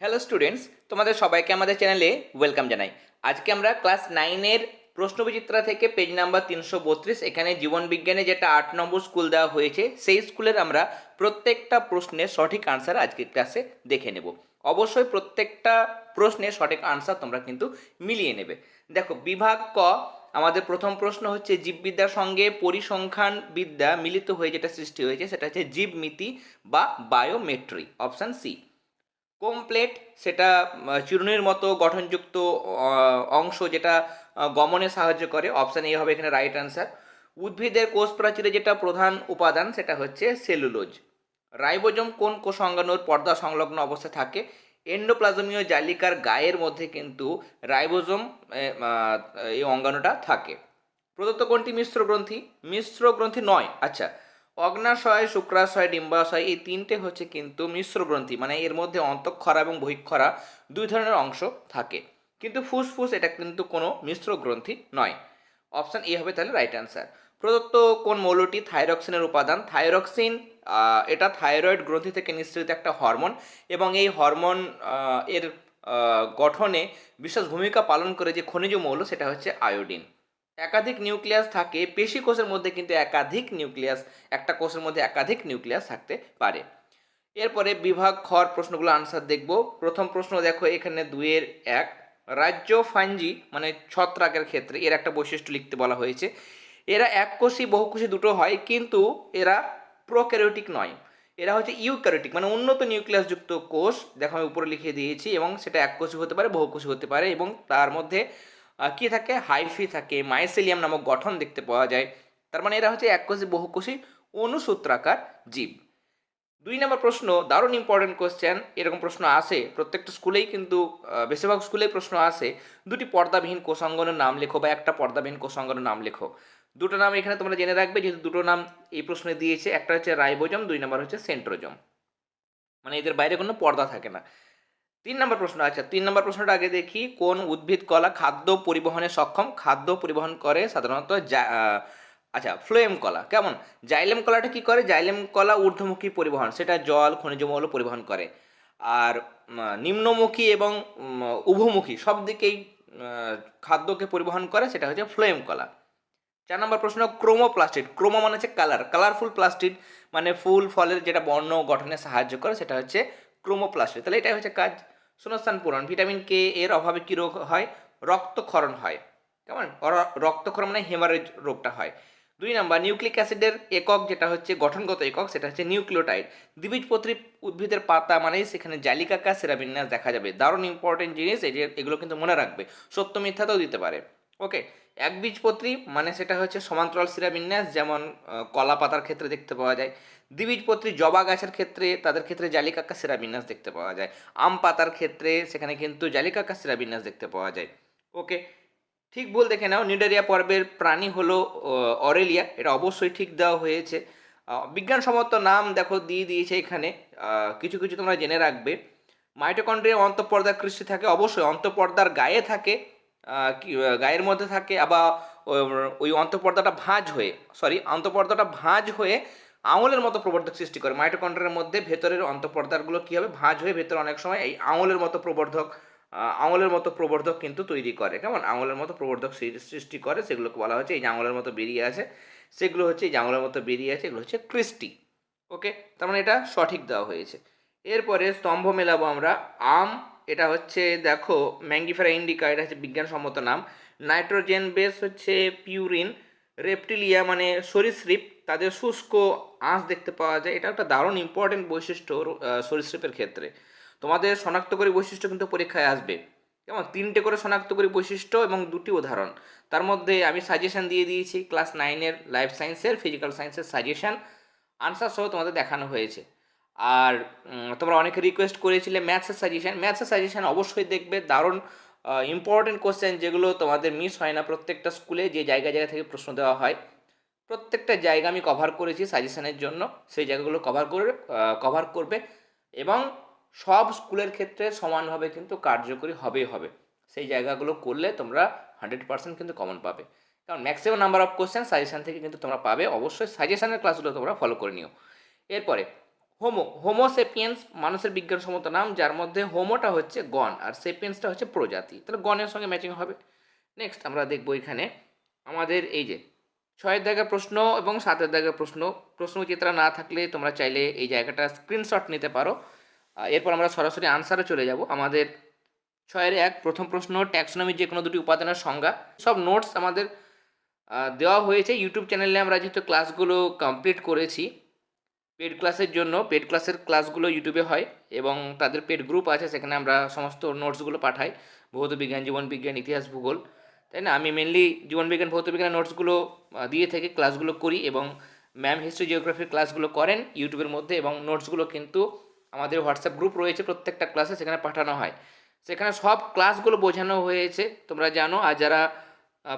Hello students তোমাদের সবাইকে আমাদের চ্যানেলে ওয়েলকাম জানাই। আজকে আমরা ক্লাস নাইনের প্রশ্নবিচিত্রা থেকে পেজ নাম্বার তিনশো বত্রিশ, এখানে জীবনবিজ্ঞানে যেটা আট নম্বর স্কুল দেওয়া হয়েছে, সেই স্কুলের আমরা প্রত্যেকটা প্রশ্নের সঠিক আনসার আজকের ক্লাসে দেখে নেব। অবশ্যই প্রত্যেকটা প্রশ্নের সঠিক আনসার তোমরা কিন্তু মিলিয়ে নেবে। দেখো, বিভাগ ক, আমাদের প্রথম প্রশ্ন হচ্ছে জীববিদ্যার সঙ্গে পরিসংখ্যান বিদ্যা মিলিত হয়ে যেটা সৃষ্টি হয়েছে, সেটা হচ্ছে জীবমিতি বা বায়োমেট্রি অপশান সি কমপ্লেট সেটা চিরুনির মতো গঠনযুক্ত অংশ যেটা গমনে সাহায্য করে। অপশান এ হবে এখানে রাইট অ্যান্সার উদ্ভিদের কোষ প্রাচীরে যেটা প্রধান উপাদান সেটা হচ্ছে সেলুলোজ রাইবোজম কোন কোষ অঙ্গাণুর পর্দা সংলগ্ন অবস্থায় থাকে? এন্ডোপ্লাজমীয় জালিকার গায়ের মধ্যে কিন্তু রাইবোজম এই অঙ্গাণুটা থাকে। প্রদত্ত কোনটি? মিশ্র গ্রন্থি। মিশ্র গ্রন্থি নয়। আচ্ছা অগ্নাশয়, শুক্রাশয়, ডিম্বাশয় এই তিনটে হচ্ছে কিন্তু মিশ্র গ্রন্থি। মানে এর মধ্যে অন্তঃক্ষরা এবং বহিক্ষরা দুই ধরনের অংশ থাকে। কিন্তু ফুসফুস এটা কিন্তু কোনো মিশ্র গ্রন্থি নয়। অপশান এ হবে তাহলে রাইট অ্যান্সার। প্রদত্ত কোন মৌলটি থাইরক্সিনের উপাদান? থাইরক্সিন এটা থাইরয়েড গ্রন্থি থেকে নিঃসৃত একটা হরমোন এবং এই হরমোন এর গঠনে বিশেষ ভূমিকা পালন করে যে খনিজ মৌল সেটা হচ্ছে আয়োডিন। একাধিক নিউক্লিয়াস থাকে, পেশি কোষের মধ্যে কিন্তু একাধিক নিউক্লিয়াস, একটা কোষের মধ্যে একাধিক নিউক্লিয়াস থাকতে পারে। এরপরে বিভাগ খর প্রশ্নগুলো আনসার দেখব। প্রথম প্রশ্ন দেখো, এখানে দুইয়ের এক। রাজ্য ফাঞ্জি মানে ছত্রাকের ক্ষেত্রে, এর একটা বৈশিষ্ট্য লিখতে বলা হয়েছে। এরা এককোষী, বহুকোষী দুটো হয়, কিন্তু এরা প্রোক্যারিওটিক নয়। এরা হচ্ছে ইউক্যারিওটিক মানে উন্নত নিউক্লিয়াসযুক্ত কোষ। দেখো আমি উপরে লিখে দিয়েছি, এবং সেটা এককোষী হতে পারে, বহুকোষী হতে পারে, এবং তার মধ্যে কি থাকে? হাইফি থাকে। মাইসেলিয়াম নামক গঠন দেখতে পাওয়া যায়। তার মানে এরা হচ্ছে এককোষী, বহুকোষী অনুসূত্রাকার জীব। দুই নম্বর প্রশ্ন, দারুণ ইম্পর্টেন্ট কোশ্চেন এরকম প্রশ্ন আসে প্রত্যেকটা স্কুলেই কিন্তু বেশিরভাগ স্কুলেই প্রশ্ন আসে দুটি পর্দাবিহীন কোষাঙ্গনের নাম লেখো বা একটা পর্দাবিহীন কোষাঙ্গনের নাম লেখো। দুটো নাম এখানে তোমরা জেনে রাখবে, যেহেতু দুটো নাম এই প্রশ্নে দিয়েছে। একটা হচ্ছে রাইবোজম, দুই নম্বর হচ্ছে সেন্ট্রোজম। মানে এদের বাইরে কোনো পর্দা থাকে না। তিন নম্বর প্রশ্ন আচ্ছা তিন নম্বর প্রশ্নটা আগে দেখি। কোন উদ্ভিদ, কলা, খাদ্য পরিবহনে সক্ষম? খাদ্য পরিবহন করে সাধারণত আচ্ছা ফ্লোয়েম কলা। কেমন? জাইলেম কলাটা কি করে? জাইলেম কলা ঊর্ধ্বমুখী পরিবহন, সেটা জল, খনিজ মৌল পরিবহন করে। আর নিম্নমুখী এবং উভমুখী সব দিকেই খাদ্যকে পরিবহন করে, সেটা হচ্ছে ফ্লোয়েম কলা। চার নম্বর প্রশ্ন, ক্রোমোপ্লাস্টিড। ক্রোমো মানে হচ্ছে কালার। কালারফুল প্লাস্টিড মানে ফুল, ফলের যেটা বর্ণ গঠনে সাহায্য করে, সেটা হচ্ছে ক্রোমোপ্লাস্টিড। তাহলে এটাই হচ্ছে কাজ। শূন্যস্থান পূরণ। ভিটামিন কে এর অভাবে কী রোগ হয়? রক্তক্ষরণ হয়। কেমন? রক্তক্ষরণ মানে হেমারেজ রোগটা হয়। দুই নাম্বার, নিউক্লিক অ্যাসিডের একক যেটা হচ্ছে গঠনগত একক, সেটা হচ্ছে নিউক্লিওটাইড। দ্বিবীজপত্রী উদ্ভিদের পাতা মানে সেখানে জালিকাকা সেরাবিন্যাস দেখা যাবে। দারুণ ইম্পর্টেন্ট জিনিস এগুলো কিন্তু মনে রাখবে। সত্য মিথ্যাতেও দিতে পারে। ওকে একবীজপত্রী মানে সেটা হচ্ছে সমান্তরাল শিরাবিন্যাস যেমন কলা পাতার ক্ষেত্রে দেখতে পাওয়া যায়। দ্বিবীজপত্রী জবা গাছের ক্ষেত্রে, তাদের ক্ষেত্রে জালিকাকা শিরাবিন্যাস দেখতে পাওয়া যায়। আম পাতার ক্ষেত্রে, সেখানে কিন্তু জালিকাকা শিরাবিন্যাস দেখতে পাওয়া যায়। ওকে, ঠিক বল দেখে নাও নিডারিয়া পর্বের প্রাণী হলো অরেলিয়া। এটা অবশ্যই ঠিক দেওয়া হয়েছে। বিজ্ঞানসম্মত নাম দেখো, দিয়ে দিয়েছে এখানে। কিছু কিছু তোমরা জেনে রাখবে। মাইটোকন্ড্রিয়া অন্তঃপর্দার কৃষ্টি থাকে, অবশ্যই অন্তঃপর্দার গায়ে থাকে গায়ের মধ্যে থাকে, আবার ওই অন্তঃপর্দাটা ভাঁজ হয়ে সরি অন্তঃপর্দাটা ভাঁজ হয়ে আঙুলের মতো প্রবর্ধক সৃষ্টি করে। মাইটোকন্ড্রিয়ার মধ্যে ভেতরের অন্তঃপর্দাগুলো কী হবে? ভাঁজ হয়ে ভেতরে অনেক সময় এই আঙুলের মতো প্রবর্ধক আঙুলের মতো প্রবর্ধক কিন্তু তৈরি করে। কেমন? আঙুলের মতো প্রবর্ধক সৃষ্টি করে, সেগুলোকে বলা হচ্ছে এই যে আঙুলের মতো বেরিয়ে আছে। সেগুলো হচ্ছে এই যে আঙুলের মতো বেরিয়ে আছে, এগুলো হচ্ছে ক্রিস্টি। ওকে তার মানে এটা সঠিক দেওয়া হয়েছে। এরপরে স্তম্ভ মেলাবো আমরা। আম, এটা হচ্ছে দেখো ম্যাঙ্গিফেরা ইন্ডিকা এটা হচ্ছে বিজ্ঞানসম্মত নাম। নাইট্রোজেন বেস হচ্ছে পিউরিন রেপটিলিয়া মানে সরীসৃপ, তাদের শুষ্ক আঁশ দেখতে পাওয়া যায়। এটা একটা দারুণ ইম্পর্টেন্ট বৈশিষ্ট্য সরীসৃপের ক্ষেত্রে। তোমাদের শনাক্তকারী বৈশিষ্ট্য কিন্তু পরীক্ষায় আসবে। কেমন? তিনটে করে শনাক্তকারী বৈশিষ্ট্য এবং দুটি উদাহরণ। তার মধ্যে আমি সাজেশন দিয়ে দিয়েছি ক্লাস নাইনের লাইফ সায়েন্সের ফিজিক্যাল সায়েন্সের সাজেশন আনসার সহ তোমাদের দেখানো হয়েছে। আর তোমরা অনেকে রিকোয়েস্ট করেছিলে ম্যাথসের সাজেশন ম্যাথসের সাজেশন অবশ্যই দেখবে, দারুণ ইম্পর্টেন্ট কোশ্চেন যেগুলো তোমাদের মিস হয় না, প্রত্যেকটা স্কুলে যে জায়গা জায়গা থেকে প্রশ্ন দেওয়া হয়, প্রত্যেকটা জায়গা আমি কভার করেছি সাজেশনের জন্য, সেই জায়গাগুলো কভার করে কভার করবে এবং সব স্কুলের ক্ষেত্রে সমানভাবে কিন্তু কার্যকরী হবেই হবে। সেই জায়গাগুলো করলে তোমরা হান্ড্রেড পার্সেন্ট কিন্তু কমন পাবে। কারণ maximum number of question suggestion থেকে কিন্তু তোমরা পাবে। অবশ্যই সাজেশানের ক্লাসগুলো তোমরা ফলো করে নিও। এরপরে হোমো হোমোসেপিয়েন্স মানুষের বিজ্ঞানসম্মত নাম, যার মধ্যে হোমোটা হচ্ছে গণ আর সেপিয়েন্সটা হচ্ছে প্রজাতি। তাহলে গণের সঙ্গে ম্যাচিং হবে। নেক্সট আমরা দেখব এখানে আমাদের এই যে ছয়ের দাগের প্রশ্ন এবং সাতের দাগের প্রশ্ন। প্রশ্ন চিত্রা না থাকলে তোমরা চাইলে এই জায়গাটা স্ক্রিনশট নিতে পারো। এরপর আমরা সরাসরি আনসারে চলে যাব। আমাদের ছয়ের এক, প্রথম প্রশ্ন ট্যাক্সোনমির যে কোনো দুটি উপাদানের সংজ্ঞা। সব নোটস আমাদের দেওয়া হয়েছে। ইউটিউব চ্যানেলে আমরা যেহেতু ক্লাসগুলো কমপ্লিট করেছি। পেড ক্লাসের জন্য পেড ক্লাসের ক্লাসগুলো ইউটিউবে হয় এবং তাদের পেড গ্রুপ আছে, সেখানে আমরা সমস্ত নোটসগুলো পাঠাই, ভৌত বিজ্ঞান, জীবন বিজ্ঞান, ইতিহাস, ভূগোল, তাই না? আমি মেনলি জীবন বিজ্ঞান, ভৌত বিজ্ঞানের নোটসগুলো দিয়ে থেকে ক্লাসগুলো করি এবং ম্যাম হিস্ট্রি জিওগ্রাফির ক্লাসগুলো করেন ইউটিউবের মধ্যে এবং নোটসগুলো কিন্তু আমাদের হোয়াটসঅ্যাপ গ্রুপ রয়েছে প্রত্যেকটা ক্লাসে সেখানে পাঠানো হয়। সেখানে সব ক্লাসগুলো বোঝানো হয়েছে, তোমরা জানো আর যারা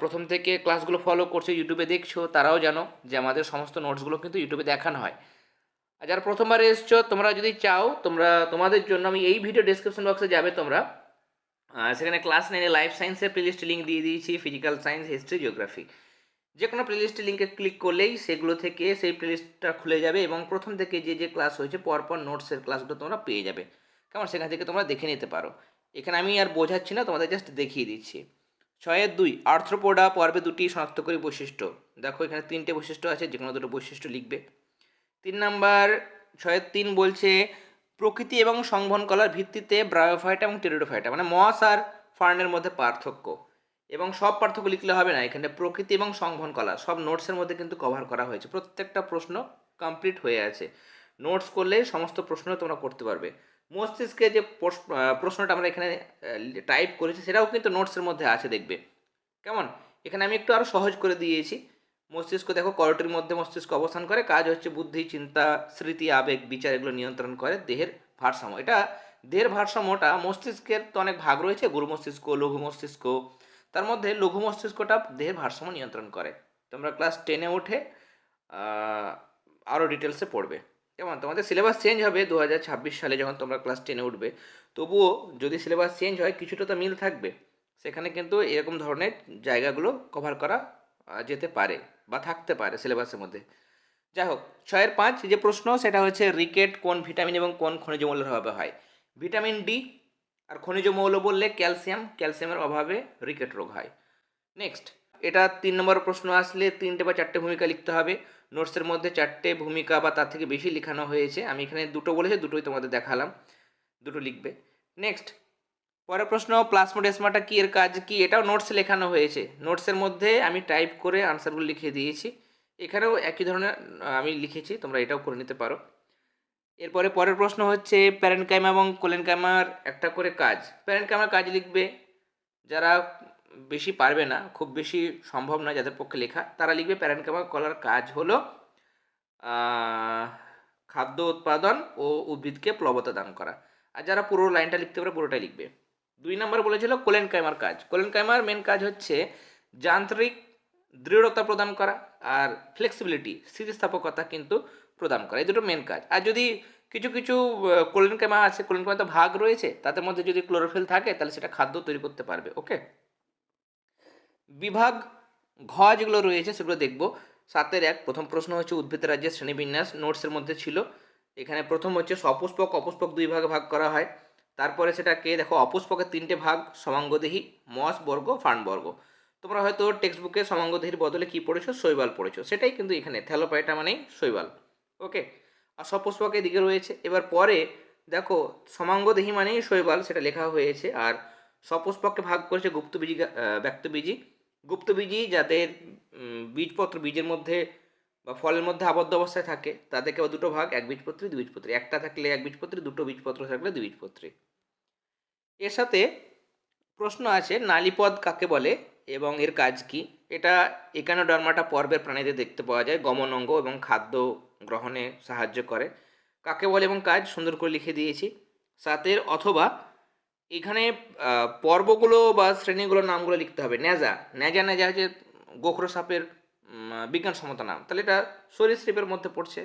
প্রথম থেকে ক্লাসগুলো ফলো করছ ইউটিউবে দেখছ, তারাও জানো যে আমাদের সমস্ত নোটসগুলো কিন্তু ইউটিউবে দেখানো হয়। আর যারা প্রথমবার এসছো, তোমরা যদি চাও, তোমরা, তোমাদের জন্য আমি এই ভিডিও ডেসক্রিপশন বক্সে যাবে তোমরা। সেখানে ক্লাস নাইনে লাইফ সায়েন্সের প্লেলিস্ট লিঙ্ক দিয়ে দিয়েছি ফিজিক্যাল সায়েন্স হিস্ট্রি জিওগ্রাফি যে কোনো প্লেলিস্টে লিঙ্কে ক্লিক করলেই সেগুলো থেকে সেই প্লেলিস্টটা খুলে যাবে এবং প্রথম থেকে যে যে ক্লাস হয়েছে, পরপর নোটসের ক্লাসগুলো তোমরা পেয়ে যাবে। কেমন? সেখান থেকে তোমরা দেখে নিতে পারো। এখানে আমি আর বোঝাচ্ছি না, তোমাদের জাস্ট দেখিয়ে দিচ্ছি। ছয়ের দুই, আর্থ্রোপোডা পর্বে দুটি শনাক্তকারী বৈশিষ্ট্য। দেখো এখানে তিনটে বৈশিষ্ট্য আছে যে কোনো দুটো বৈশিষ্ট্য লিখবে। তিন নাম্বার ছয়ের তিন বলছে, প্রকৃতি এবং সংবহন কলার ভিত্তিতে ব্রায়োফাইটা এবং টেরিডোফাইটা মানে মস আর ফার্নের মধ্যে পার্থক্য। এবং সব পার্থক্য লিখলে হবে না, এখানে প্রকৃতি এবং সংবহন কলা, সব নোটসের মধ্যে কিন্তু কভার করা হয়েছে। প্রত্যেকটা প্রশ্ন কমপ্লিট হয়ে আছে। নোটস করলে সমস্ত প্রশ্ন তোমরা করতে পারবে। মস্তিষ্কে যে প্রশ- প্রশ্নটা আমরা এখানে টাইপ করেছি, সেটাও কিন্তু নোটসের মধ্যে আছে, দেখবে। কেমন? এখানে আমি একটু আরও সহজ করে দিয়েছি। মস্তিষ্ক দেখো করটির মধ্যে মস্তিষ্ক অবস্থান করে, কাজ হচ্ছে বুদ্ধি, চিন্তা, স্মৃতি, আবেগ, বিচার এগুলো নিয়ন্ত্রণ করে দেহের ভারসাম্য। এটা দেহের ভারসাম্যটা মস্তিষ্কের তো অনেক ভাগ রয়েছে, গুরু মস্তিষ্ক, লঘু মস্তিষ্ক, তার মধ্যে লঘু মস্তিষ্কটা দেহের ভারসাম্য নিয়ন্ত্রণ করে। তোমরা ক্লাস টেনে উঠে আরও ডিটেলসে পড়বে। যেমন তোমাদের সিলেবাস চেঞ্জ হবে দু হাজার ছাব্বিশ সালে যখন তোমরা ক্লাস টেনে উঠবে। তবুও যদি সিলেবাস চেঞ্জ হয়, কিছুটা তো মিল থাকবে। সেখানে কিন্তু এরকম ধরনের জায়গাগুলো কভার করা যেতে পারে। বা থাকতে পারে সিলেবাসের মধ্যে। যাই হোক, ছয়ের পাঁচ যে প্রশ্ন, সেটা হচ্ছে রিকেট কোন ভিটামিন এবং কোন খনিজ মৌলের অভাবে হয়। ভিটামিন ডি আর খনিজ মৌল বললে ক্যালসিয়াম, ক্যালসিয়ামের অভাবে রিকেট রোগ হয়। নেক্সট, এটা তিন নম্বর প্রশ্ন আসলে তিনটে বা চারটে ভূমিকা লিখতে হবে। নোটসের মধ্যে চারটে ভূমিকা বা তার থেকে বেশি লেখানো হয়েছে। আমি এখানে দুটো বলেছি, দুটোই তোমাদের দেখালাম। দুটো লিখবে। নেক্সট পরের প্রশ্ন প্লাসমোডেসমাটা কি এর কাজ কি? এটাও নোটসে লেখানো হয়েছে। নোটসের মধ্যে আমি টাইপ করে আনসারগুলো লিখে দিয়েছি। এখানেও একই ধরনের আমি লিখেছি, তোমরা এটাও করে নিতে পারো। এরপরে পরের প্রশ্ন হচ্ছে প্যারেন্টকাইমা এবং কোলেনকাইমার একটা করে কাজ। প্যারেন্টকাইমার কাজ লিখবে যারা বেশি পারবে না, খুব বেশি সম্ভব নয় যাদের পক্ষে লেখা, তারা লিখবে প্যারেন্টকাইমা কলার কাজ হলো খাদ্য উৎপাদন ও উদ্ভিদকে প্লবতা দান করা। আর যারা পুরো লাইনটা লিখতে পারে, পুরোটাই লিখবে। দুই নম্বর বলেছিল কোলেন কাইমার কাজ। কোলেন কাইমার মেন কাজ হচ্ছে যান্ত্রিক দৃঢ়তা প্রদান করা আর ফ্লেক্সিবিলিটি স্থিতিস্থাপকতা কিন্তু প্রদান করা। এই দুটো মেন কাজ। আর যদি কিছু কিছু কোলেন কাইমা আছে, কোলেন কাইমা তো ভাগ রয়েছে, তাদের মধ্যে যদি ক্লোরোফিল থাকে, তাহলে সেটা খাদ্য তৈরি করতে পারবে ওকে বিভাগ ঘ যেগুলো রয়েছে, সেগুলো দেখব। সাতের এক, প্রথম প্রশ্ন হচ্ছে উদ্ভিদ রাজ্যের শ্রেণীবিন্যাস নোটসের মধ্যে ছিল। এখানে প্রথম হচ্ছে সপুষ্পক, অপুষ্পক দুই ভাগে ভাগ করা হয়। তারপরে সেটাকে দেখো অপুষ্পকের তিনটে ভাগ, সমাঙ্গদেহী, মস, বর্গ, ফার্ন বর্গ। তোমরা হয়তো টেক্সট বুকে সমাঙ্গদেহীর বদলে কি পড়েছো? শৈবাল পড়েছো। সেটাই কিন্তু এখানে থ্যালোপাইটা মানেই শৈবাল। ওকে? আর সপুষ্পক এদিকে রয়েছে। এবার পরে দেখো সমাঙ্গদেহী মানেই শৈবাল, সেটা লেখা হয়েছে। আর সপুষ্পককে ভাগ করেছে গুপ্তবীজি ব্যক্তবীজি। গুপ্তবীজি যাদের বীজপত্র, বীজের মধ্যে বা ফলের মধ্যে আবদ্ধ অবস্থায় থাকে, তাদেরকে আবার দুটো ভাগ, এক বীজপত্রী, দুই বীজপত্রী। একটা থাকলে এক বীজপত্রী, দুটো বীজপত্র থাকলে দুই বীজপত্রী। এর সাথে প্রশ্ন আছে, নালীপদ কাকে বলে এবং এর কাজ কি? এটা একানোডার্মাটা পর্বের প্রাণীদের দেখতে পাওয়া যায়, গমন অঙ্গ এবং খাদ্য গ্রহণে সাহায্য করে। কাকে বলে এবং কাজ? সুন্দর করে লিখে দিয়েছি। সাতের অথবা এখানে পর্বগুলো বা শ্রেণীগুলোর নামগুলো লিখতে হবে। ন্যাজা। ন্যাজা ন্যাজা হচ্ছে গোখরো সাপের বিজ্ঞানসম্মত নাম তাহলে এটা সরীসৃপের মধ্যে পড়ছে।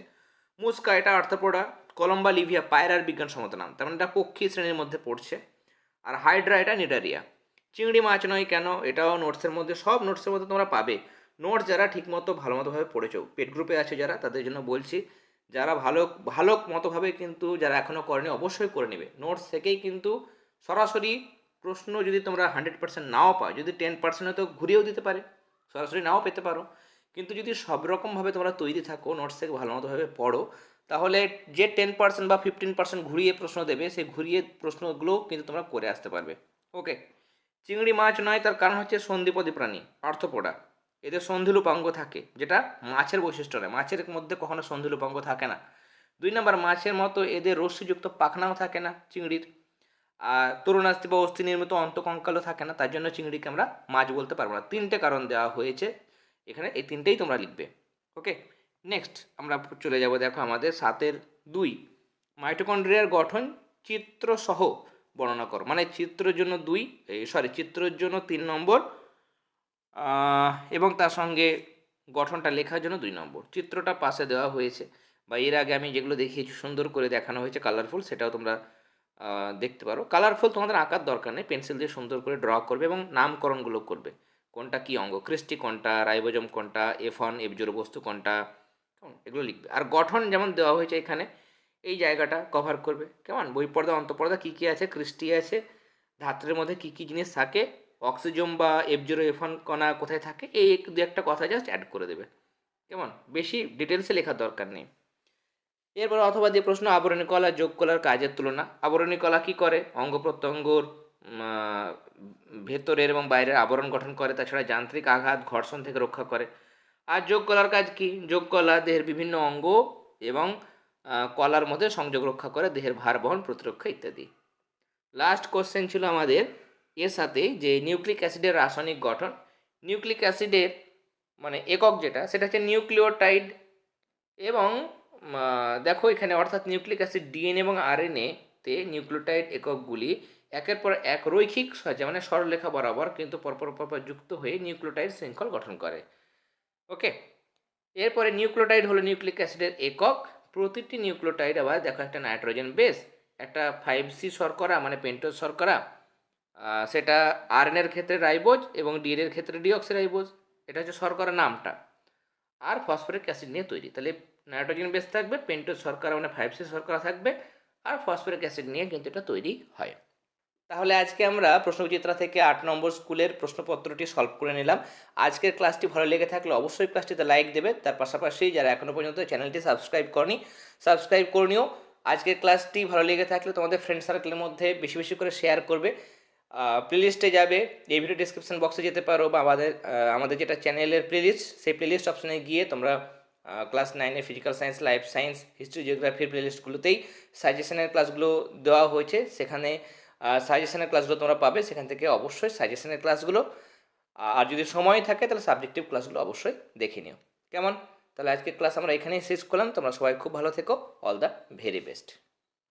মুস্কা, এটা আর্থপোডা কলম্বা, লিভিয়া, পায়রার বিজ্ঞানসম্মত নাম তার মানে এটা পক্ষী শ্রেণির মধ্যে পড়ছে। আর হাইড্রা, এটা নিডারিয়া। চিংড়ি মাছ নয় কেন? এটাও নোটসের মধ্যে, সব নোটসের মধ্যে তোমরা পাবে। নোটস যারা ঠিকমতো ভালো মতোভাবে পড়েছো, পেট গ্রুপে আছে যারা, তাদের জন্য বলছি, যারা ভালো ভালো মতোভাবে কিন্তু যারা এখনও করেনি, অবশ্যই করে নেবে। নোটস থেকেই কিন্তু সরাসরি প্রশ্ন যদি তোমরা হান্ড্রেড পার্সেন্ট নাও পাও, যদি টেন পার্সেন্ট হয়তো ঘুরিয়েও দিতে পারে, সরাসরি নাও পেতে পারো। কিন্তু যদি সব রকমভাবে তোমরা তৈরি থাকো নোটস থেকে ভালো মতোভাবে পড়ো, তাহলে যে টেন পার্সেন্ট বা ফিফটিন পার্সেন্ট ঘুরিয়ে প্রশ্ন দেবে সেই ঘুরিয়ে প্রশ্নগুলো কিন্তু তোমরা করে আসতে পারবে। ওকে চিংড়ি মাছ নয়, তার কারণ হচ্ছে সন্ধিপদী প্রাণী আর্থপোড়া এদের সন্ধিলুপাঙ্গ থাকে, যেটা মাছের বৈশিষ্ট্য নয়। মাছের মধ্যে কখনো সন্ধিলুপাঙ্গ থাকে না। দুই নম্বর, মাছের মতো এদের রশ্মিযুক্ত পাখনাও থাকে না চিংড়ির। আর তরুণাস্থি বা অস্থি নির্মিত অন্তকঙ্কালও থাকে না, তার জন্য চিংড়িকে আমরা মাছ বলতে পারব না। তিনটে কারণ দেওয়া হয়েছে এখানে এই তিনটেই তোমরা লিখবে ওকে নেক্সট আমরা চলে যাব দেখো আমাদের সাতের দুই। মাইটোকন্ড্রিয়ার গঠন চিত্রসহ বর্ণনা করো মানে চিত্রের জন্য দুই সরি চিত্রের জন্য তিন নম্বর এবং তার সঙ্গে গঠনটা লেখার জন্য দুই নম্বর। চিত্রটা পাশে দেওয়া হয়েছে, বা এর আগে আমি যেগুলো দেখিয়েছি, সুন্দর করে দেখানো হয়েছে কালারফুল সেটাও তোমরা দেখতে পারো। কালারফুল তোমাদের আঁকার দরকার নেই, পেন্সিল দিয়ে সুন্দর করে ড্র করবে এবং নামকরণগুলো করবে। কোনটা কি অঙ্গ? ক্রিস্টি কোনটা, রাইবোজম কোনটা, এফ ওয়ান, এফ বস্তু কোনটা? কেমন? এগুলো লিখবে। আর গঠন যেমন দেওয়া হয়েছে এখানে, এই জায়গাটা কভার করবে। কেমন? বই পর্দা অন্তঃপর্দা কী কী আছে? ক্রিস্টি আছে। ধাত্রের মধ্যে কী কী জিনিস থাকে? অক্সিজম বা এফ জিরো, এফ কণা কোথায় থাকে? এই দু একটা কথা জাস্ট অ্যাড করে দেবে। কেমন? বেশি ডিটেলসে লেখার দরকার নেই। এরপর অথবা যে প্রশ্ন, আবরণী কলা যোগ কলার কাজের তুলনা। আবরণী কলা কী করে? অঙ্গ প্রত্যঙ্গর ভেতরের এবং বাইরের আবরণ গঠন করে তাছাড়া যান্ত্রিক আঘাত, ঘর্ষণ থেকে রক্ষা করে। আর যোগ কলার কাজ কি? যোগ কলা দেহের বিভিন্ন অঙ্গ এবং কলার মধ্যে সংযোগ রক্ষা করে, দেহের ভার বহন, প্রতিরক্ষা ইত্যাদি। লাস্ট কোশ্চেন ছিল আমাদের, এর সাথে যে নিউক্লিক অ্যাসিডের রাসায়নিক গঠন, নিউক্লিক অ্যাসিডের মানে একক যেটা, সেটা হচ্ছে নিউক্লিওটাইড এবং দেখো এখানে অর্থাৎ নিউক্লিক অ্যাসিড ডিএনএ এবং আরএনএ তে নিউক্লিওটাইড এককগুলি একের পর এক রৈখিক সাহায্যে মানে সরলরেখা বরাবর কিন্তু পরপর পরপর যুক্ত হয়ে নিউক্লিওটাইড শৃঙ্খল গঠন করে। ওকে? এরপরে নিউক্লিওটাইড হলো নিউক্লিক অ্যাসিডের একক। প্রতিটি নিউক্লিওটাইড আবার দেখো একটা নাইট্রোজেন বেস একটা ফাইভ সি শর্করা মানে পেন্টোজ শর্করা সেটা আরএনএর ক্ষেত্রে রাইবোজ এবং ডিএন এর ক্ষেত্রে ডিঅক্সি রাইবোজ এটা হচ্ছে শর্করা নামটা। আর ফসফরিক অ্যাসিড নিয়ে তৈরি। তাহলে নাইট্রোজেন বেস থাকবে, পেন্টোজ শর্করা মানে ফাইভ সি শর্করা থাকবে আর ফসফরিক অ্যাসিড নিয়ে কিন্তু এটা তৈরি হয়। তাহলে আজকে আমরা প্রশ্নবিচিত্রা থেকে আট নম্বর স্কুলের প্রশ্নপত্রটি সলভ করে নিলাম। আজকের ক্লাসটি ভালো লেগে থাকলে অবশ্যই ক্লাসটিতে লাইক দেবে। তার পাশাপাশি যারা এখনও পর্যন্ত চ্যানেলটি সাবস্ক্রাইব করনি, সাবস্ক্রাইব করে নিও। আজকের ক্লাসটি ভালো লেগে থাকলে তোমাদের ফ্রেন্ড সার্কেলের মধ্যে বেশি বেশি করে শেয়ার করবে। প্লেলিস্টে যাবে। এই ভিডিও ডিসক্রিপশন বক্সে যেতে পারো বা আমাদের আমাদের যেটা চ্যানেলের প্লেলিস্ট সেই প্লেলিস্ট অপশনে গিয়ে তোমরা ক্লাস নাইনে physical science life science history জিওগ্রাফির প্লেলিস্টগুলোতেই সাজেশনের ক্লাসগুলো দেওয়া হয়েছে। সেখানে সাজেশনের ক্লাসগুলো তোমরা পাবে। সেখান থেকে অবশ্যই সাজেশনের ক্লাসগুলো আর যদি সময় থাকে, তাহলে সাবজেক্টিভ ক্লাসগুলো অবশ্যই দেখে নিও। কেমন? তাহলে আজকের ক্লাস আমরা এখানেই শেষ করলাম। তোমরা সবাই খুব ভালো থেকো। All the very best